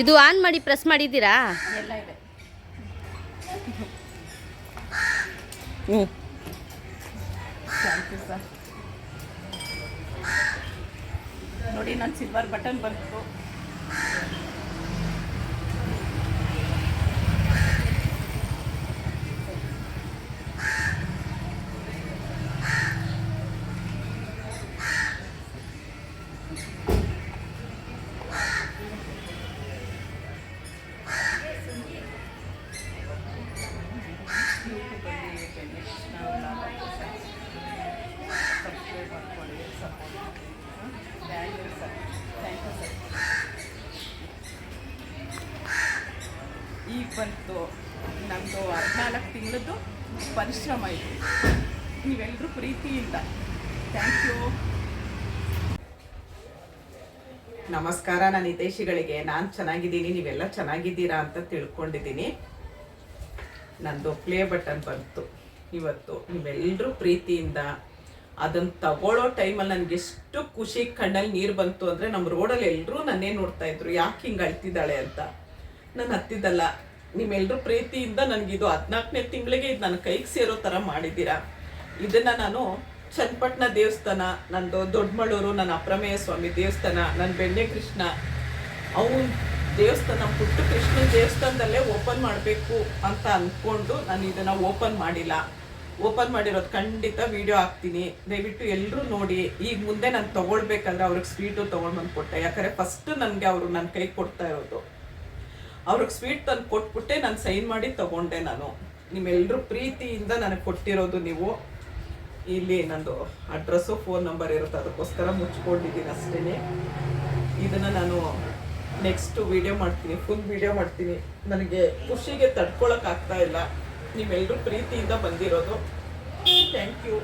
ಇದು ಆನ್ ಮಾಡಿ ಪ್ರೆಸ್ ಮಾಡಿದ್ದೀರಾ? ಎಲ್ಲ ಇದೆ ಹ್ಞೂ ಥ್ಯಾಂಕ್ ಯು ಸರ್ ನೋಡಿ ನನ್ನ ಸಿಲ್ವರ್ ಬಟನ್ ಬಂತು. You sir thank you sir ಬಂತು ನಮ್ಮದು ಹದಿನಾಲ್ಕು ತಿಂಗಳದ್ದು ಪರಿಶ್ರಮ ಇದು. ನೀವೆಲ್ಲರೂ ಪ್ರೀತಿಯಿಂದ. ಥ್ಯಾಂಕ್ ಯು ನಮಸ್ಕಾರ ನಾನು ಹಿತೈಷಿಗಳಿಗೆ. ನಾನು ಚೆನ್ನಾಗಿದ್ದೀನಿ, ನೀವೆಲ್ಲ ಚೆನ್ನಾಗಿದ್ದೀರಾ ಅಂತ ತಿಳ್ಕೊಂಡಿದ್ದೀನಿ. ನಂದು ಪ್ಲೇ ಬಟನ್ ಬಂತು. ಇವತ್ತು ನೀವೆಲ್ಲರೂ ಪ್ರೀತಿಯಿಂದ ಅದನ್ನು ತಗೊಳ್ಳೋ ಟೈಮಲ್ಲಿ ನನಗೆ ಎಷ್ಟು ಖುಷಿ ಕಣ್ಣಲ್ಲಿ ನೀರು ಬಂತು ಅಂದರೆ ನಮ್ಮ ರೋಡಲ್ಲಿ ಎಲ್ಲರೂ ನನ್ನೇ ನೋಡ್ತಾ ಇದ್ರು. ಯಾಕೆ ಹಿಂಗೆ ಅಳ್ತಿದ್ದಾಳೆ ಅಂತ. ನಾನು ಹತ್ತಿದ್ದಲ್ಲ ನಿಮ್ಮೆಲ್ಲರೂ ಪ್ರೀತಿಯಿಂದ ನನಗಿದು ಹದಿನಾಲ್ಕನೇ ತಿಂಗಳಿಗೆ ಇದು ನನ್ನ ಕೈಗೆ ಸೇರೋ ಥರ ಮಾಡಿದ್ದೀರಾ? ಇದನ್ನು ನಾನು ಚನ್ನಪಟ್ಟಣ ದೇವಸ್ಥಾನ, ನಂದು ದೊಡ್ಡಮಳೂರು ನನ್ನ ಅಪ್ರಮೇಯ ಸ್ವಾಮಿ ದೇವಸ್ಥಾನ ನನ್ನ ಬೆಣ್ಣೆ ಕೃಷ್ಣ, ಅವನು ದೇವಸ್ಥಾನ, ಪುಟ್ಟ ಕೃಷ್ಣ ದೇವಸ್ಥಾನದಲ್ಲೇ ಓಪನ್ ಮಾಡಬೇಕು ಅಂತ ಅಂದ್ಕೊಂಡು ನಾನು ಇದನ್ನು ಓಪನ್ ಮಾಡಿಲ್ಲ. ಓಪನ್ ಮಾಡಿರೋದು ಖಂಡಿತ ವಿಡಿಯೋ ಹಾಕ್ತೀನಿ. ದಯವಿಟ್ಟು ಎಲ್ಲರೂ ನೋಡಿ. ಈಗ ಮುಂದೆ ನಾನು ತೊಗೊಳ್ಬೇಕಾದ್ರೆ ಅವ್ರಿಗೆ ಸ್ವೀಟು ತೊಗೊಂಡು ಬಂದು ಕೊಟ್ಟೆ. ಯಾಕಂದರೆ ಫಸ್ಟ್ ನನಗೆ ಅವರು ನನ್ನ ಕೈ ಕೊಡ್ತಾ ಇರೋದು. ಅವ್ರಿಗೆ ಸ್ವೀಟ್ ತಂದು ಕೊಟ್ಬಿಟ್ಟೆ ನಾನು ಸೈನ್ ಮಾಡಿ ತೊಗೊಂಡೆ ನಾನು. ನಿಮ್ಮೆಲ್ಲರೂ ಪ್ರೀತಿಯಿಂದ ನನಗೆ ಕೊಟ್ಟಿರೋದು ನೀವು. ಇಲ್ಲಿ ನಂದು ಅಡ್ರೆಸ್ಸು ಫೋನ್ ನಂಬರ್ ಇರುತ್ತೆ. ಅದಕ್ಕೋಸ್ಕರ ಮುಚ್ಕೊಂಡಿದ್ದೀನಿ ಅಷ್ಟೇ ಇದನ್ನು ನಾನು ನೆಕ್ಸ್ಟ್ ವಿಡಿಯೋ ಮಾಡ್ತೀನಿ ಫುಲ್ ವಿಡಿಯೋ ಮಾಡ್ತೀನಿ. ನನಗೆ ಖುಷಿಗೆ ತಡ್ಕೊಳಕ್ ಆಗ್ತಾ ಇಲ್ಲ. ನೀವೆಲ್ಲರೂ ಪ್ರೀತಿಯಿಂದ ಬಂದಿರೋದು. Thank you